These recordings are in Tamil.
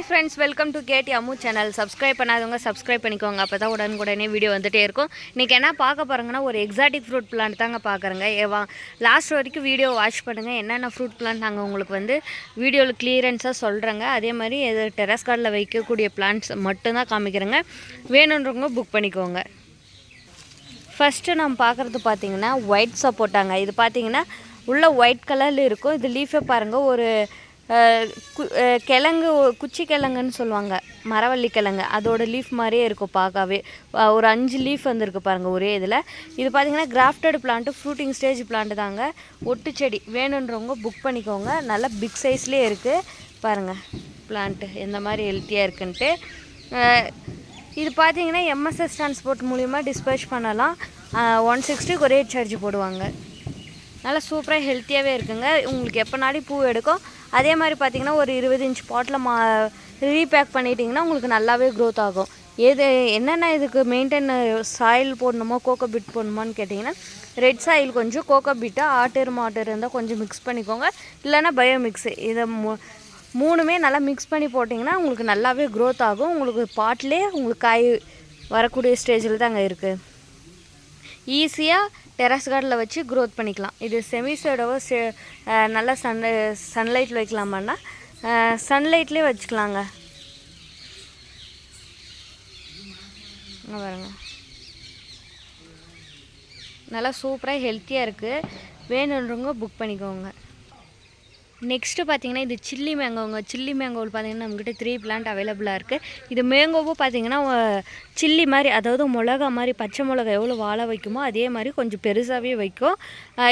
Hi friends welcome to K D Ammu channel subscribe பண்ணாதவங்க சப்ஸ்கிரைப் பண்ணிக்கோங்க. அப்போ தான் உடனுக்குடனே வீடியோ வந்துட்டே இருக்கும். இன்றைக்கி என்ன பார்க்க பாருங்கன்னா ஒரு எக்ஸாட்டிக் ஃப்ரூட் பிளான்ட் தாங்க பார்க்குறேங்க. ஏவா லாஸ்ட் வரைக்கும் வீடியோ வாட்ச் பண்ணுங்கள் என்னென்ன ஃப்ரூட் பிளான்ட் நாங்கள் உங்களுக்கு வந்து வீடியோவில் கிளியரன்ஸாக சொல்கிறேங்க அதே மாதிரி இது டெரஸ் கார்டில் வைக்கக்கூடிய பிளான்ட்ஸ் மட்டும்தான் காமிக்கிறேங்க. வேணுன்றவங்க புக் பண்ணிக்கோங்க. ஃபஸ்ட்டு நம்ம பார்க்குறது பார்த்திங்கன்னா ஒயிட் சப்போட்டாங்க. இது பார்த்தீங்கன்னா உள்ள ஒயிட் கலரில் இருக்கும். இது லீஃபே பாருங்கள் ஒரு கிழங்கு குச்சி கிழங்குன்னு சொல்லுவாங்க. மரவள்ளி கிழங்கு. அதோட லீஃப் மாதிரியே இருக்கும் பார்க்கவே. ஒரு அஞ்சு லீஃப் வந்திருக்கு பாருங்கள் ஒரே இதில். இது பார்த்தீங்கன்னா grafted plant fruiting stage plant தாங்க. ஒட்டு செடி. வேணுன்றவங்க புக் பண்ணிக்கோங்க. நல்லா பிக் சைஸ்லேயே இருக்குது பாருங்கள் பிளான்ட்டு எந்த மாதிரி ஹெல்த்தியாக இருக்குன்ட்டு. இது பார்த்தீங்கன்னா எம்எஸ்எஸ் டிரான்ஸ்போர்ட் மூலிமா டிஸ்பேச் பண்ணலாம். ஒன் சிக்ஸ்டி ஒரே சார்ஜ் போடுவாங்க. நல்லா சூப்பராக ஹெல்த்தியாகவே இருக்குங்க. உங்களுக்கு எப்போனாலும் பூ எடுக்கும்? அதே மாதிரி பார்த்தீங்கன்னா ஒரு இருபது இன்ச் பாட்டில் மா ரீபேக் பண்ணிட்டீங்கன்னா உங்களுக்கு நல்லாவே க்ரோத் ஆகும். எது என்னென்ன இதுக்கு மெயின்டைன் சாயில் போடணுமோ கோகோ பிட் போடணுமான்னு கேட்டிங்கன்னா ரெட் சாயில் கொஞ்சம் கோகோ பிட்டை ஆட்டர் மாட்டர் இருந்தால் கொஞ்சம் மிக்ஸ் பண்ணிக்கோங்க. இல்லைன்னா பயோ மிக்ஸு இதை மூ மூணுமே நல்லா மிக்ஸ் பண்ணி போட்டிங்கன்னா உங்களுக்கு நல்லாவே க்ரோத் ஆகும். உங்களுக்கு பாட்டிலே உங்களுக்கு காய் வரக்கூடிய ஸ்டேஜில் தாங்க இருக்குது ஈஸியாக டெரஸ் கார்டில் வச்சு க்ரோத் பண்ணிக்கலாம். இது செமிசோடவோ செ நல்லா சன் சன்லைட்டில் வைக்கலாமான்னா சன்லைட்லேயே வச்சுக்கலாங்க. பாருங்க. நல்லா சூப்பராக ஹெல்த்தியாக இருக்குது வேணுன்றவங்க புக் பண்ணிக்கோங்க. நெக்ஸ்ட்டு பார்த்தீங்கன்னா இது சில்லி மேங்கோங்க சில்லி மேங்கோவில் பார்த்தீங்கன்னா நம்மக்கிட்ட த்ரீ பிளான்ட் அவைலபிளாக இருக்குது இது மேங்கோவும் பார்த்தீங்கன்னா சில்லி மாதிரி அதாவது மிளகா மாதிரி பச்சை மிளகா எவ்வளோ வாழ வைக்குமோ அதே மாதிரி கொஞ்சம் பெருசாகவே வைக்கும்.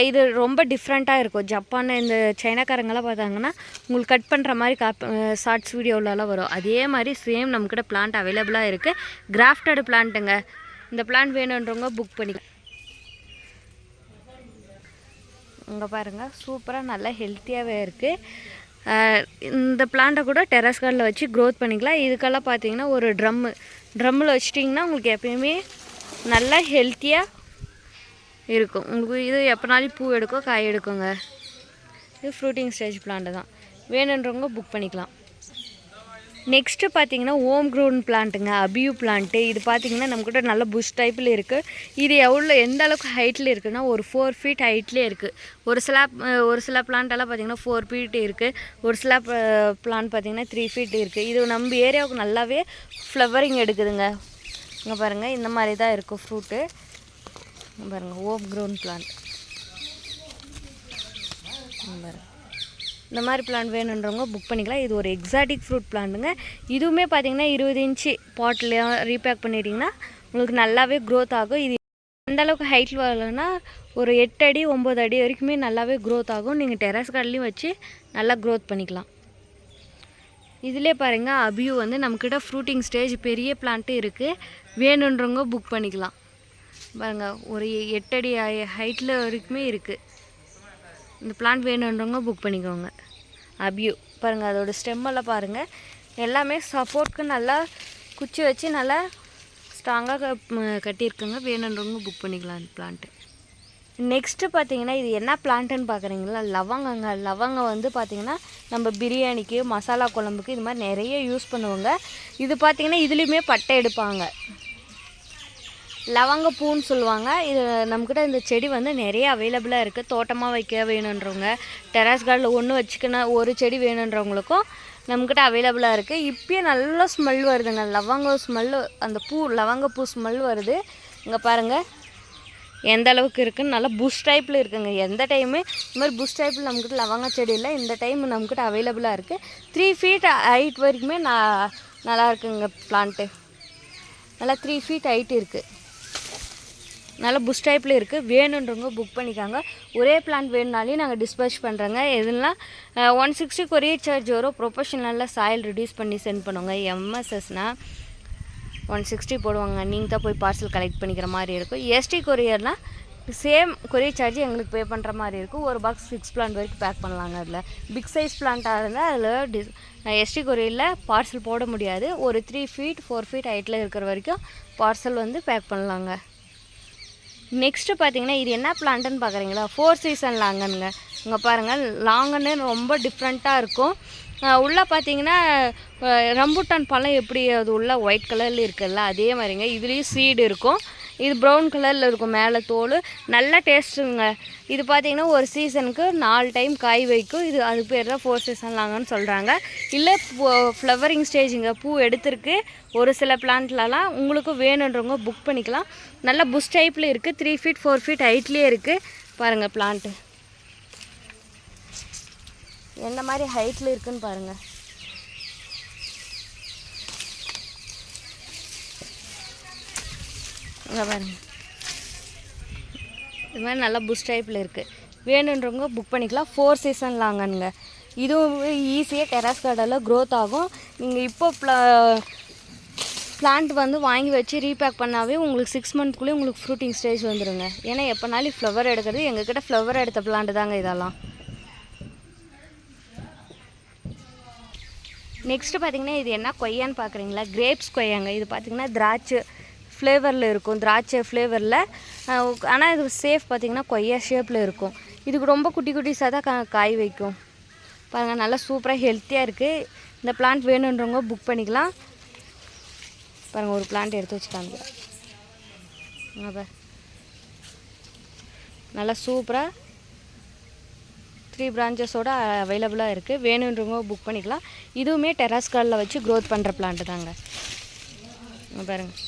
இது ரொம்ப டிஃப்ரெண்ட்டாக இருக்கும். ஜப்பான் இந்த சைனாக்காரங்கெல்லாம் பார்த்தாங்கன்னா உங்களுக்கு கட் பண்ணுற மாதிரி காப் ஷார்ட்ஸ் வீடியோவிலலாம் வரும். அதே மாதிரி சேம் நம்மக்கிட்ட பிளான்ட் அவைலபிளாக இருக்குது கிராஃப்டட் பிளான்ட்டுங்க இந்த பிளான்ட் வேணுன்றவங்க புக் பண்ணிக்கலாம் இங்கே பாருங்கள் சூப்பராக நல்லா ஹெல்த்தியாகவே இருக்குது இந்த பிளான்ட்டை கூட டெரஸ் கார்டில் வச்சு க்ரோத் பண்ணிக்கலாம். இதுக்கெல்லாம் பார்த்தீங்கன்னா ஒரு ட்ரம்மு ட்ரம்மில் வச்சிட்டிங்கன்னா உங்களுக்கு எப்பயுமே நல்லா ஹெல்த்தியாக இருக்கும். உங்களுக்கு இது எப்போனாலும் பூ எடுக்கும் காய் எடுக்குங்க. இது ஃப்ரூட்டிங் ஸ்டேஜ் பிளான்ட்டு தான். வேணுன்றவங்க புக் பண்ணிக்கலாம். நெக்ஸ்ட்டு பார்த்தீங்கன்னா ஓம் க்ரோன் பிளான்ட்டுங்க அபியூ பிளான்ட்டு இது பார்த்தீங்கன்னா நம்மக்கிட்ட நல்ல புஷ் டைப்பில் இருக்குது இது எவ்வளோ எந்த அளவுக்கு ஹைட்டில் இருக்குன்னா ஒரு ஃபோர் ஃபீட் ஹைட்லேயே இருக்குது ஒரு சில ஒரு சில பிளான்ட்டெல்லாம் பார்த்தீங்கன்னா ஃபோர் ஃபீட் இருக்குது ஒரு சில பிளான்ட் பார்த்தீங்கன்னா த்ரீ ஃபீட் இருக்குது இது நம்ம ஏரியாவுக்கு நல்லாவே ஃப்ளவரிங் எடுக்குதுங்க. இங்கே பாருங்கள் இந்த மாதிரி தான் இருக்கும் ஃப்ரூட்டு பாருங்கள் ஓம் க்ரோன் பிளான்ட் பாருங்கள் இந்த மாதிரி பிளான் வேணுன்றவங்க புக் பண்ணிக்கலாம். இது ஒரு எக்ஸாட்டிக் ஃப்ரூட் பிளான்ட்டுங்க இதுவுமே பார்த்தீங்கன்னா இருபது இன்ச்சு பாட்டில் ரீபேக் பண்ணிட்டீங்கன்னா உங்களுக்கு நல்லாவே க்ரோத் ஆகும். இது எந்தளவுக்கு ஹைட்டில் வரலன்னா ஒரு எட்டு அடி ஒம்பது அடி வரைக்குமே நல்லாவே க்ரோத் ஆகும். நீங்கள் டெரஸ் கார்ட்லேயும் வச்சு நல்லா க்ரோத் பண்ணிக்கலாம். இதிலே பாருங்க அபியூ வந்து நம்மக்கிட்ட ஃப்ரூட்டிங் ஸ்டேஜ் பெரிய பிளான்ட்டு இருக்குது வேணுன்றவங்க புக் பண்ணிக்கலாம். பாருங்கள் ஒரு எட்டடி ஹைட்டில் வரைக்குமே இருக்குது இந்த பிளான்ட் வேணுன்றவங்க புக் பண்ணிக்கோங்க. அபியூ. பாருங்கள் அதோட ஸ்டெம்மெல்லாம் பாருங்கள் எல்லாமே சப்போர்ட்க்கு நல்லா குச்சி வச்சு நல்லா ஸ்ட்ராங்காக கட்டியிருக்குங்க. வேணுன்றவங்க புக் பண்ணிக்கலாம் இந்த பிளான்ட்டு நெக்ஸ்ட்டு பார்த்தீங்கன்னா இது என்ன பிளான்ட்டுன்னு பார்க்குறீங்களா லவங்கங்க. லவங்கம் வந்து பார்த்தீங்கன்னா நம்ம பிரியாணிக்கு மசாலா குழம்புக்கு இது மாதிரி நிறைய யூஸ் பண்ணுவோங்க. இது பார்த்தீங்கன்னா இதுலேயுமே பட்டை எடுப்பாங்க. லவங்கப்பூன்னு சொல்லுவாங்க. இது நம்மக்கிட்ட இந்த செடி வந்து நிறைய அவைலபிளாக இருக்குது தோட்டமாக வைக்க வேணுன்றவங்க டெராஸ் கார்டில் ஒன்று வச்சுக்கணும் ஒரு செடி வேணுன்றவங்களுக்கும் நம்மக்கிட்ட அவைலபிளாக இருக்குது இப்பயே நல்ல ஸ்மெல் வருதுங்க. லவங்க ஸ்மெல்லு அந்த பூ லவங்கப்பூ ஸ்மெல் வருது. இங்கே பாருங்கள் எந்த அளவுக்கு இருக்குன்னு நல்லா புஷ் டைப்பில் இருக்குங்க. எந்த டைமு இந்த மாதிரி புஷ் டைப்பில் நம்மக்கிட்ட லவங்க செடி இல்லை. இந்த டைம் நம்மக்கிட்ட அவைலபிளாக இருக்குது த்ரீ ஃபீட் ஹைட் வரைக்குமே நான் நல்லா இருக்குங்க பிளான்ட்டு நல்லா த்ரீ ஃபீட் ஹைட் இருக்குது நல்லா புஷ் டைப்பில் இருக்குது வேணுன்றவங்க புக் பண்ணிக்காங்க. ஒரே பிளான் வேணுனாலையும் நாங்கள் டிஸ்பேச் பண்ணுறோங்க எதுனா ஒன் சிக்ஸ்டி கொரியர் சார்ஜ் வரும். ப்ரொஃபஷனலில் சாயில் ரிடியூஸ் பண்ணி சென்ட் பண்ணுவாங்க எம்எஸ்எஸ்னால் ஒன் சிக்ஸ்டி போடுவாங்க. நீங்கள் தான் போய் பார்சல் கலெக்ட் பண்ணிக்கிற மாதிரி இருக்கும். எஸ்டி கொரியர்னால் சேம் கொரியர் சார்ஜ் எங்களுக்கு பே பண்ணுற மாதிரி இருக்கும். ஒரு பாக்ஸ் சிக்ஸ் பிளான்ட் வரைக்கும் பேக் பண்ணலாங்க அதில். பிக் சைஸ் பிளான்ட்டாக இருந்தால் அதில் டிஸ் எஸ்டி கொரியரில் பார்சல் போட முடியாது. ஒரு த்ரீ ஃபீட் ஃபோர் ஃபீட் ஹைட்டில் இருக்கிற வரைக்கும் பார்சல் வந்து பேக் பண்ணலாங்க. நெக்ஸ்ட்டு பார்த்தீங்கன்னா இது என்ன பிளான்ட்டுன்னு பார்க்குறீங்களா? ஃபோர் சீசன் லாங்கனுங்க இங்கே பாருங்கள் லாங்கன்னு ரொம்ப டிஃப்ரெண்ட்டாக இருக்கும். உள்ளே பார்த்தீங்கன்னா ரம்புட்டான் பழம் எப்படி அது உள்ள ஒயிட் கலரில் இருக்குல்ல அதே மாதிரிங்க. இதுலேயும் சீடு இருக்கும். இது ப்ரௌன் கலரில் இருக்கும் மேலே தோல். நல்ல டேஸ்ட்டுங்க இது பார்த்தீங்கன்னா ஒரு சீசனுக்கு நாலு டைம் காய் வைக்கும். இது அது பேர் தான் ஃபோர் சீசன்லாங்கன்னு சொல்கிறாங்க இல்லை ஃப்ளவரிங் ஸ்டேஜுங்க பூ எடுத்துருக்கு. ஒரு சில பிளான்ட்லலாம் உங்களுக்கு வேணுன்றவங்க புக் பண்ணிக்கலாம். நல்ல புஷ் டைப்பில் இருக்குது த்ரீ ஃபீட் ஃபோர் ஃபீட் ஹைட்லேயே இருக்குது பாருங்கள் பிளான்ட்டு எந்த மாதிரி ஹைட்டில் இருக்குதுன்னு பாருங்கள் இங்கே பாருங்க. இது மாதிரி நல்லா புஷ் டைப்பில் இருக்குது வேணுன்றவங்க புக் பண்ணிக்கலாம். ஃபோர் சீசன் லாங்கனுங்க இதுவும் ஈஸியாக டெராஸ் கார்டெல்லாம் க்ரோத் ஆகும். நீங்கள் இப்போ ப்ளா பிளான்ட் வந்து வாங்கி வச்சு ரீபேக் பண்ணாவே உங்களுக்கு சிக்ஸ் மந்த்குள்ளேயே உங்களுக்கு ஃப்ரூட்டிங் ஸ்டேஜ் வந்துடுங்க ஏன்னா எப்போனாலும் ஃப்ளவர் எடுக்கிறது எங்ககிட்ட ஃப்ளவர் எடுத்த பிளான்ட் தாங்க இதெல்லாம். நெக்ஸ்ட்டு பார்த்தீங்கன்னா இது என்ன கொய்யான்னு பார்க்குறீங்களா கிரேப்ஸ் கொய்யாங்க. இது பார்த்தீங்கன்னா திராட்சை. ஃப்ளேவரில் இருக்கும் திராட்சை ஃப்ளேவரில் ஆனால் இது சேஃப் பார்த்தீங்கன்னா கொய்யா ஷேப்பில் இருக்கும். இதுக்கு ரொம்ப குட்டி குட்டிஸாக தான் கா காய் வைக்கும். பாருங்கள் நல்லா சூப்பராக ஹெல்த்தியாக இருக்குது இந்த பிளான்ட் வேணுன்றவங்க புக் பண்ணிக்கலாம். பாருங்கள் ஒரு பிளான்ட் எடுத்து வச்சுக்காங்க பாரு. நல்லா சூப்பராக த்ரீ பிரான்ச்சஸோடு அவைலபிளாக இருக்குது வேணுன்றவங்க புக் பண்ணிக்கலாம். இதுவுமே டெராஸ் காலில் வச்சு க்ரோத் பண்ணுற பிளான்ட்டு தாங்க. பாருங்கள்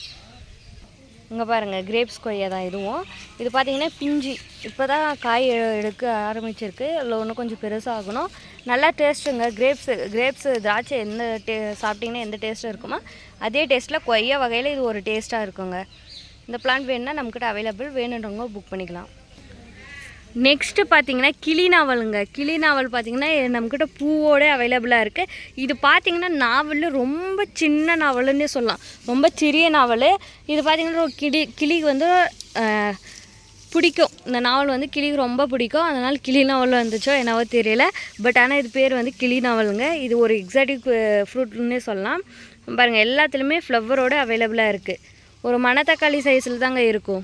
இங்கே பாருங்கள் கிரேப்ஸ் கொய்யா தான் இதுவும். இது பார்த்தீங்கன்னா பிஞ்சு. இப்போ தான் காய் எடுக்க ஆரம்பிச்சிருக்கு. இல்லை இன்னும் கொஞ்சம் பெருசாகணும். நல்லா டேஸ்ட்டுங்க கிரேப்ஸு கிரேப்ஸு திராட்சை எந்த டே சாப்பிட்டிங்கன்னா எந்த டேஸ்ட்டாக இருக்குமோ அதே டேஸ்ட்டில் கொய்யா வகையில் இது ஒரு டேஸ்ட்டாக இருக்குங்க. இந்த பிளான்ட் வேணும்னா நம்மக்கிட்ட அவைலபிள் வேணுன்றவங்க புக் பண்ணிக்கலாம். நெக்ஸ்ட்டு பார்த்தீங்கன்னா கிளி நாவலுங்க. கிளி நாவல் பார்த்தீங்கன்னா நம்மக்கிட்ட பூவோட அவைலபிளாக இருக்குது இது பார்த்தீங்கன்னா நாவலில் ரொம்ப சின்ன நாவலுன்னே சொல்லலாம். ரொம்ப சிறிய நாவல். இது பார்த்தீங்கன்னா ஒரு கிளி கிளிக்கு வந்து பிடிக்கும். இந்த நாவல் வந்து கிளிக்கு ரொம்ப பிடிக்கும். அதனால் கிளி நாவல் வந்துச்சோ என்னவோ தெரியல. பட் ஆனால் இது பேர் வந்து கிளி நாவலுங்க. இது ஒரு எக்ஸாட்டிக் ஃப்ரூட்னே சொல்லலாம். பாருங்கள் எல்லாத்துலேயுமே ஃப்ளவரோட அவைலபிளாக இருக்குது ஒரு மணத்தக்காளி சைஸில் தாங்க இருக்கும்.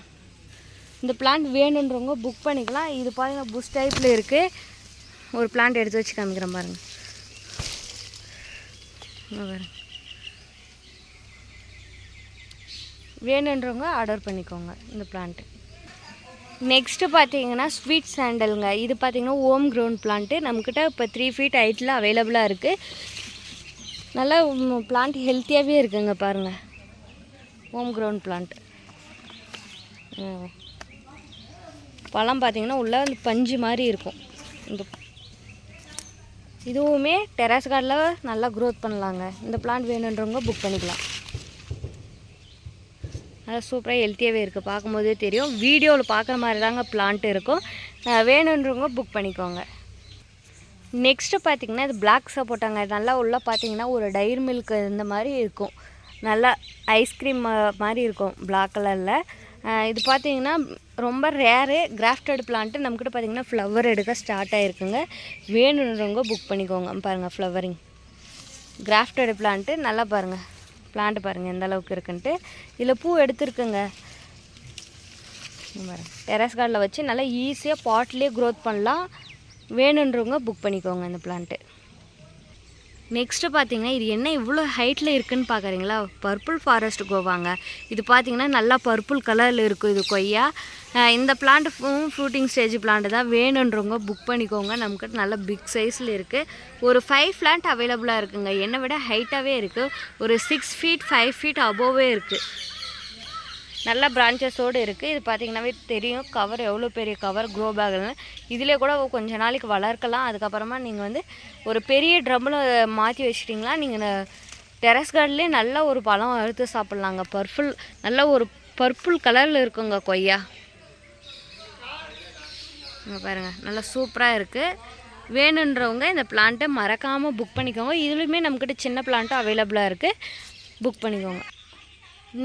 இந்த பிளான்ட் வேணுன்றவங்க புக் பண்ணிக்கலாம். இது பாருங்கள் புஷ் டைப்பில் இருக்குது ஒரு பிளான்ட் எடுத்து வச்சு காமிக்கிறேன் பாருங்கள் பாருங்க. வேணுன்றவங்க ஆர்டர் பண்ணிக்கோங்க இந்த பிளான்ட்டு நெக்ஸ்ட்டு பார்த்தீங்கன்னா ஸ்வீட் சாண்டலுங்க இது பார்த்தீங்கன்னா ஓம் க்ரௌண்ட் பிளான்ட்டு நம்மக்கிட்ட இப்போ த்ரீ ஃபீட் ஹைட்டில் அவைலபிளாக இருக்குது நல்லா பிளான்ட் ஹெல்த்தியாகவே இருக்குங்க பாருங்கள் ஓம் க்ரௌண்ட் பிளான்ட் பழம் பார்த்திங்கன்னா உள்ள அந்த பஞ்சு மாதிரி இருக்கும். இந்த இதுவுமே டெராஸ் கார்டில் நல்லா க்ரோத் பண்ணலாங்க. இந்த பிளான்ட் வேணுன்றவங்க புக் பண்ணிக்கலாம். நல்லா சூப்பராக ஹெல்த்தியாகவே இருக்குது பார்க்கும்போதே தெரியும். வீடியோவில் பார்க்குற மாதிரி தாங்க பிளான்ட் இருக்கும். வேணுன்றவங்க புக் பண்ணிக்கோங்க. நெக்ஸ்ட்டு பார்த்தீங்கன்னா இது பிளாக் சப்போட்டாங்க. இது நல்லா உள்ள பார்த்திங்கன்னா ஒரு டைரி மில்க் இந்த மாதிரி இருக்கும். நல்லா ஐஸ்கிரீம் மாதிரி இருக்கும். பிளாக் கலரில் இது பார்த்தீங்கன்னா ரொம்ப ரேரு கிராஃப்டட் பிளான்ட்டு நம்மக்கிட்ட பார்த்தீங்கன்னா ஃப்ளவர் எடுக்க ஸ்டார்ட் ஆகிருக்குங்க வேணுன்றவங்க புக் பண்ணிக்கோங்க. பாருங்கள் ஃப்ளவரிங் கிராஃப்டட் பிளான்ட்டு நல்லா பாருங்கள் பிளான்ட் பாருங்கள் எந்த அளவுக்கு இருக்குன்ட்டு. இதில் பூ எடுத்துருக்குங்க. பாருங்கள் டெரஸ் கார்டில் வச்சு நல்லா ஈஸியாக பாட்லேயே க்ரோத் பண்ணலாம். வேணுன்றவங்க புக் பண்ணிக்கோங்க இந்த பிளான்ட்டு நெக்ஸ்ட்டு பார்த்தீங்கன்னா இது என்ன இவ்வளோ ஹைட்டில் இருக்குன்னு பார்க்குறீங்களா? பர்பிள் ஃபாரஸ்ட் கோவாங்க. இது பார்த்தீங்கன்னா நல்லா பர்பிள் கலரில் இருக்கும் இது கொய்யா. இந்த பிளான்ட் ஃப்ரூட்டிங் ஸ்டேஜ் பிளான்ட் தான். வேணுன்றவங்க புக் பண்ணிக்கோங்க. நமக்கு நல்ல பிக் சைஸில் இருக்குது ஒரு ஃபைவ் பிளான்ட் அவைலபிளாக இருக்குங்க. என்னை விட ஹைட்டாகவே இருக்குது ஒரு six feet five feet above இருக்குது நல்ல பிரான்ச்சஸோடு இருக்குது இது பார்த்திங்கன்னாவே தெரியும். கவர் எவ்வளோ பெரிய கவர் க்ரோ பேக்னு இதிலே கூட கொஞ்ச நாளைக்கு வளர்க்கலாம். அதுக்கப்புறமா நீங்கள் வந்து ஒரு பெரிய ட்ரம்மில் மாற்றி வச்சிட்டிங்களா நீங்கள் டெரஸ் கார்ட்லேயே நல்ல ஒரு பழம் அறுத்து சாப்பிட்லாங்க. பர்ஃபுல் நல்ல ஒரு பர்பிள் கலரில் இருக்குங்க கொய்யா. இங்கே பாருங்கள் நல்லா சூப்பராக இருக்குது வேணுன்றவங்க இந்த பிளான்ட்டை மறக்காமல் புக் பண்ணிக்கோங்க. இதுலேயுமே நம்மக்கிட்ட சின்ன பிளான்ட்டும் அவைலபிளாக இருக்குது புக் பண்ணிக்கோங்க.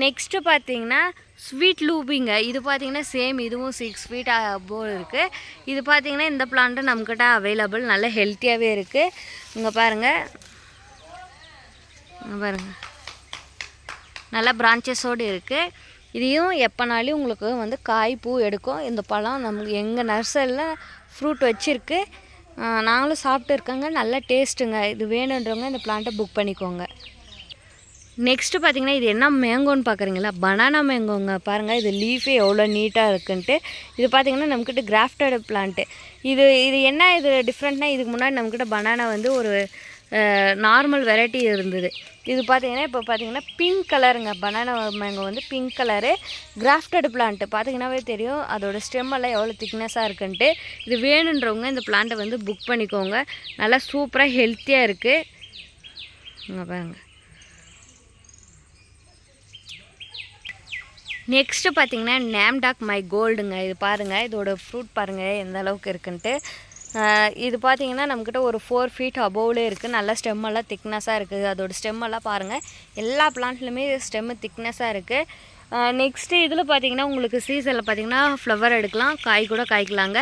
நெக்ஸ்ட்டு பார்த்தீங்கன்னா ஸ்வீட் லூபிங்க. இது பார்த்திங்கன்னா சேம் இதுவும் சிக்ஸ் ஃபீட் அபோவ் இருக்குது இது பார்த்தீங்கன்னா இந்த பிளான்ட்டு நம்மக்கிட்ட அவைலபிள் நல்ல ஹெல்த்தியாகவே இருக்குது இங்கே பாருங்கள் இங்கே பாருங்கள் நல்லா பிரான்ச்சஸோடு இருக்குது இதையும் எப்போனாலும் உங்களுக்கு வந்து காய் பூ எடுக்கும். இந்த பழம் நமக்கு எங்கள் நர்சரியில் ஃப்ரூட் வச்சுருக்கு. நாங்களும் சாப்பிட்டு இருக்கோங்க. நல்ல டேஸ்ட்டுங்க இது வேணுன்றவங்க இந்த பிளான்ட்டை புக் பண்ணிக்கோங்க. நெக்ஸ்ட்டு பார்த்தீங்கன்னா இது என்ன மேங்கோன்னு பார்க்குறீங்களா பனானா மேங்கோங்க பாருங்கள் இது லீஃபே எவ்வளோ நீட்டாக இருக்குன்ட்டு. இது பார்த்தீங்கன்னா நம்மக்கிட்ட கிராஃப்டட் பிளான்ட்டு இது இது என்ன இது டிஃப்ரெண்ட்னா இதுக்கு முன்னாடி நம்மக்கிட்ட பனானா வந்து ஒரு நார்மல் வெரைட்டி இருந்தது. இது பார்த்திங்கன்னா இப்போ பார்த்தீங்கன்னா பிங்க் கலருங்க பனானா மேங்கோ வந்து பிங்க் கலரு கிராஃப்டட் பிளான்ட்டு பார்த்தீங்கன்னாவே தெரியும் அதோட ஸ்டெம்மெல்லாம் எவ்வளோ திக்னஸாக இருக்குன்ட்டு. இது வேணுன்றவங்க இந்த பிளான்ட்டை வந்து புக் பண்ணிக்கோங்க. நல்லா சூப்பராக ஹெல்த்தியாக இருக்குது இங்கே பாருங்கள் நெக்ஸ்ட்டு பார்த்தீங்கன்னா நேம்டாக் மை கோல்டுங்க இது பாருங்கள் இதோட ஃப்ரூட் பாருங்கள் எந்த அளவுக்கு இருக்குன்ட்டு. இது பார்த்தீங்கன்னா நம்மக்கிட்ட ஒரு ஃபோர் ஃபீட் அபோவ்லே இருக்குது நல்லா ஸ்டெம்மெல்லாம் திக்னஸாக இருக்குது. அதோடய ஸ்டெம்மெல்லாம் பாருங்கள் எல்லா பிளான்ட்லையுமே ஸ்டெம்மு திக்னஸாக இருக்குது நெக்ஸ்ட்டு இதில் பார்த்தீங்கன்னா உங்களுக்கு சீசனில் பார்த்தீங்கன்னா ஃப்ளவர் எடுக்கலாம் காய் கூட காய்க்கலாங்க.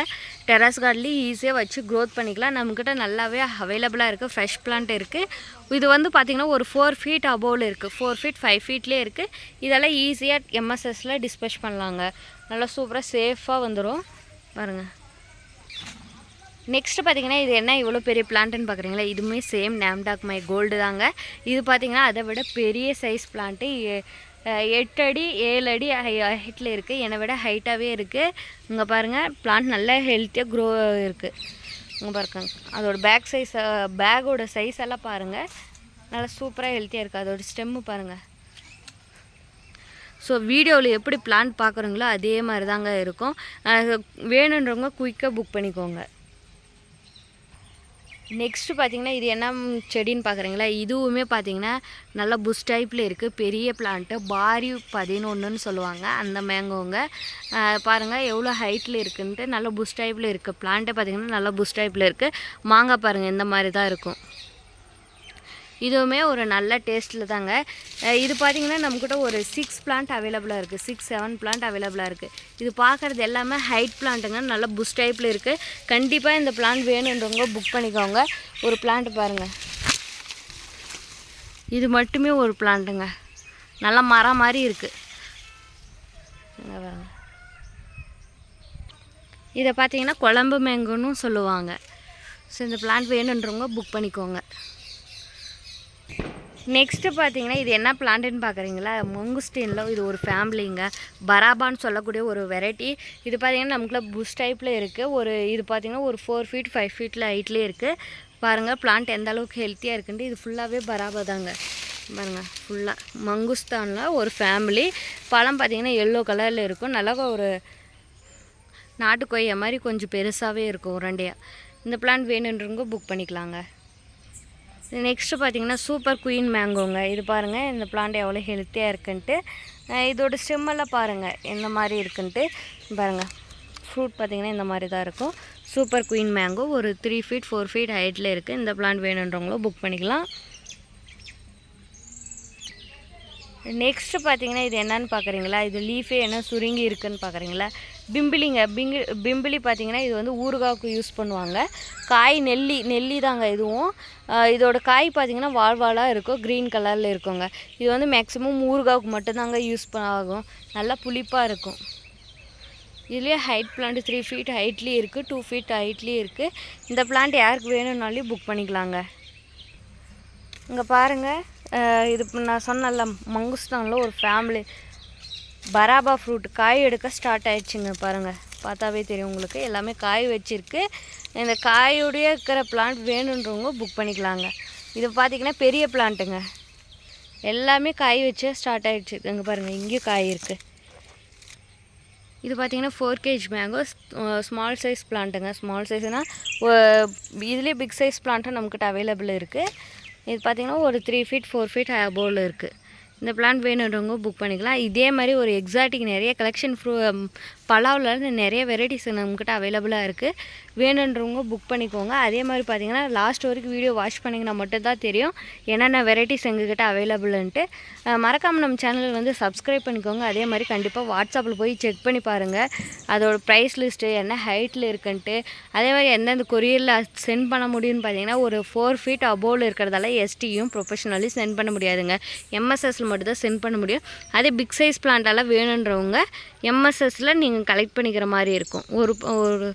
டெரஸ் கார்ட்லேயும் ஈஸியாக வச்சு க்ரோத் பண்ணிக்கலாம். நம்மக்கிட்ட நல்லாவே அவைலபிளாக இருக்குது ஃப்ரெஷ் பிளான்ட் இருக்குது இது வந்து பார்த்திங்கன்னா ஒரு ஃபோர் ஃபீட் அபோவில் இருக்குது ஃபோர் ஃபீட் ஃபைவ் ஃபீட்லேயே இருக்குது இதெல்லாம் ஈஸியாக எம்எஸ்எஸில் டிஸ்பேச் பண்ணலாங்க. நல்லா சூப்பராக சேஃபாக வந்துடும் பாருங்கள் நெக்ஸ்ட்டு பார்த்தீங்கன்னா இது என்ன இவ்வளோ பெரிய பிளான்ட்டுன்னு பார்க்குறீங்களா? இதுவுமே சேம் நேம்டாக் மை கோல்டு தாங்க. இது பார்த்தீங்கன்னா அதை விட பெரிய சைஸ் பிளான்ட்டு எட்டு அடி ஏழு அடி ஹைட்டில் இருக்குது என்னை விட ஹைட்டாகவே இருக்குது இங்கே பாருங்கள் பிளான்ட் நல்லா ஹெல்த்தியாக க்ரோ இருக்குது இங்கே பாருங்க அதோடய பேக் சைஸ் பேக்கோட சைஸ் எல்லாம் பாருங்கள் நல்லா சூப்பராக ஹெல்த்தியாக இருக்குது அதோட ஸ்டெம்மு பாருங்கள் ஸோ வீடியோவில் எப்படி பிளான் பார்க்குறீங்களோ அதே மாதிரி தாங்க இருக்கும் வேணுன்றவங்க குயிக்காக புக் பண்ணிக்கோங்க. நெக்ஸ்ட்டு பார்த்தீங்கன்னா இது என்ன செடின்னு பார்க்குறீங்களா இதுவுமே பார்த்தீங்கன்னா நல்லா புஷ் டைப்பில் இருக்குது பெரிய பிளான்ட்டு பாரி பதினொன்றுன்னு சொல்லுவாங்க. அந்த மேங்கோங்க பாருங்கள் எவ்வளோ ஹைட்டில் இருக்குன்ட்டு நல்லா புஷ் டைப்பில் இருக்குது பிளான்ட்டே பார்த்தீங்கன்னா நல்லா புஷ் டைப்பில் இருக்குது மாங்காய் பாருங்கள் இந்த மாதிரி தான் இருக்கும். இதுவுமே ஒரு நல்ல டேஸ்ட்டில் தாங்க. இது பார்த்தீங்கன்னா நம்மக்கிட்ட ஒரு சிக்ஸ் பிளான்ட் அவைலபிளாக இருக்குது சிக்ஸ் செவன் பிளான்ட் அவைலபிளாக இருக்குது இது பார்க்குறது எல்லாமே ஹைட் பிளான்ட்டுங்க நல்ல புஷ் டைப்பில் இருக்குது கண்டிப்பாக இந்த பிளான்ட் வேணுன்றவங்க புக் பண்ணிக்கோங்க. ஒரு பிளான்ட் பாருங்கள் இது மட்டுமே ஒரு பிளான்ட்டுங்க நல்ல மரம் மாதிரி இருக்குது இதை பார்த்தீங்கன்னா குழம்பு மேங்குன்னு சொல்லுவாங்க. ஸோ இந்த பிளான்ட் வேணுன்றவங்க புக் பண்ணிக்கோங்க. நெக்ஸ்ட்டு பார்த்தீங்கன்னா இது என்ன பிளான்ட்டுன்னு பார்க்குறீங்களா? மொங்குஸ்டீனில் இது ஒரு ஃபேமிலிங்க பராபான்னு சொல்லக்கூடிய ஒரு வெரைட்டி இது பார்த்திங்கன்னா நமக்குள்ள புஷ் டைப்பில் இருக்குது ஒரு இது பார்த்தீங்கன்னா ஒரு ஃபோர் ஃபீட் ஃபைவ் ஃபீட்டில் ஹைட்லேயே இருக்குது பாருங்கள் பிளான்ட் எந்த அளவுக்கு ஹெல்த்தியாக இருக்குன்ட்டு. இது ஃபுல்லாகவே பராபா தாங்க. பாருங்கள் ஃபுல்லாக மங்குஸ்தானில் ஒரு ஃபேமிலி பழம் பார்த்திங்கன்னா எல்லோ கலரில் இருக்கும். நல்லா ஒரு நாட்டு மாதிரி கொஞ்சம் பெருசாகவே இருக்கும் உருண்டையாக இந்த பிளான்ட் வேணுன்றவங்க புக் பண்ணிக்கலாங்க. நெக்ஸ்ட்டு பார்த்தீங்கன்னா சூப்பர் குயின் மேங்கோங்க. இது பாருங்கள் இந்த பிளான்ட் எவ்வளோ ஹெல்த்தியாக இருக்குன்ட்டு. இதோட ஸ்டெம்மெல்லாம் பாருங்கள் எந்த மாதிரி இருக்குன்ட்டு. பாருங்கள் ஃப்ரூட் பார்த்தீங்கன்னா இந்த மாதிரி தான் இருக்கும். சூப்பர் குயின் மேங்கோ ஒரு த்ரீ ஃபீட் ஃபோர் ஃபீட் ஹைட்டில் இருக்குது இந்த பிளான்ட் வேணுன்றவங்களும் புக் பண்ணிக்கலாம். நெக்ஸ்ட்டு பார்த்தீங்கன்னா இது என்னன்னு பார்க்குறீங்களா? இது லீஃபே என்ன சுருங்கி இருக்குதுன்னு பார்க்குறீங்களா? பிம்பிலிங்க பிங்கி பிம்பிலி பார்த்தீங்கன்னா இது வந்து ஊறுகாவுக்கு யூஸ் பண்ணுவாங்க. காய் நெல்லி நெல்லி தாங்க இதுவும். இதோட காய் பார்த்தீங்கன்னா வாழ்வாளாக இருக்கும் க்ரீன் கலரில் இருக்குங்க. இது வந்து மேக்ஸிமம் ஊறுகாவுக்கு மட்டும்தாங்க யூஸ் ஆகும். நல்லா புளிப்பாக இருக்கும். இதுலேயே ஹைட் பிளான்ட் த்ரீ ஃபீட் ஹைட்லேயும் இருக்குது டூ ஃபீட் ஹைட்லேயும் இருக்குது இந்த பிளான்ட் யாருக்கு வேணும்னாலையும் புக் பண்ணிக்கலாங்க. இங்கே பாருங்கள் இது நான் சொன்னல மங்குஸ்டானில் ஒரு ஃபேமிலி பராபா ஃப்ரூட் காய் எடுக்க ஸ்டார்ட் ஆயிடுச்சுங்க பாருங்கள் பார்த்தாவே தெரியும் உங்களுக்கு. எல்லாமே காய் வச்சுருக்கு. இந்த காயுடைய இருக்கிற பிளான்ட் வேணுன்றவங்க புக் பண்ணிக்கலாங்க. இது பார்த்திங்கன்னா பெரிய பிளான்ட்டுங்க எல்லாமே காய் வச்சு ஸ்டார்ட் ஆயிடுச்சு. பாருங்கள் இங்கேயும் காய் இருக்குது இது பார்த்திங்கன்னா ஃபோர் கேஜ் மேங்கோ ஸ்மால் சைஸ் பிளான்ட்டுங்க ஸ்மால் சைஸ்னால் இதுலேயே பிக் சைஸ் பிளான்ட்டும் நம்மக்கிட்ட அவைலபிள் இருக்குது இது பார்த்திங்கன்னா ஒரு த்ரீ ஃபீட் ஃபோர் ஃபீட் அபோவில் இருக்குது இந்த பிளான்ட் வேணுன்றவங்க புக் பண்ணிக்கலாம். இதே மாதிரி ஒரு எக்ஸாட்டிக் நிறைய கலெக்ஷன் ஃப்ரூ பலாவில் நிறைய வெரைட்டிஸ் நம்மக்கிட்ட அவைலபிளாக இருக்குது வேணுன்றவங்க புக் பண்ணிக்கோங்க. அதே மாதிரி பார்த்தீங்கன்னா லாஸ்ட் வரைக்கும் வீடியோ வாட்ச் பண்ணிங்கன்னா மட்டும்தான் தெரியும். என்னென்ன வெரைட்டிஸ் எங்ககிட்ட அவைலபிள்ன்ட்டு மறக்காமல் நம்ம சேனல் வந்து சப்ஸ்கிரைப் பண்ணிக்கோங்க. அதே மாதிரி கண்டிப்பாக வாட்ஸ்அப்பில் போய் செக் பண்ணி பாருங்கள் அதோட ப்ரைஸ் லிஸ்ட்டு என்ன ஹைட்டில் இருக்குன்ட்டு. அதே மாதிரி எந்தெந்த கொரியரில் சென்ட் பண்ண முடியும்னு பார்த்தீங்கன்னா ஒரு ஃபோர் ஃபீட் அபோவில் இருக்கிறதால எஸ்டியும் ப்ரொஃபஷனலி சென்ட் பண்ண முடியாதுங்க. எம்எஸ்எஸ்ல மட்டும் தான் சென்ட் பண்ண முடியும். அதே பிக் சைஸ் பிளான்ட்டெல்லாம் வேணுன்றவங்க எம்எஸ்எஸில் நீங்கள் கலெக்ட் பண்ணிக்கிற மாதிரி இருக்கும். ஒரு ஒரு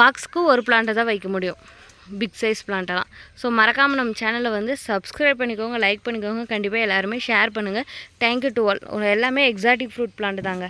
பாக்ஸுக்கு ஒரு பிளான்ட்டை தான் வைக்க முடியும். பிக் சைஸ் பிளான்ட்டெல்லாம் ஸோ மறக்காமல் நம்ம சேனலை வந்து சப்ஸ்கிரைப் பண்ணிக்கோங்க லைக் பண்ணிக்கோங்க. கண்டிப்பாக எல்லாருமே ஷேர் பண்ணுங்கள் தேங்க்யூ டு ஆல் எல்லாமே எக்ஸாட்டிக் ஃப்ரூட் பிளான்ட் தாங்க.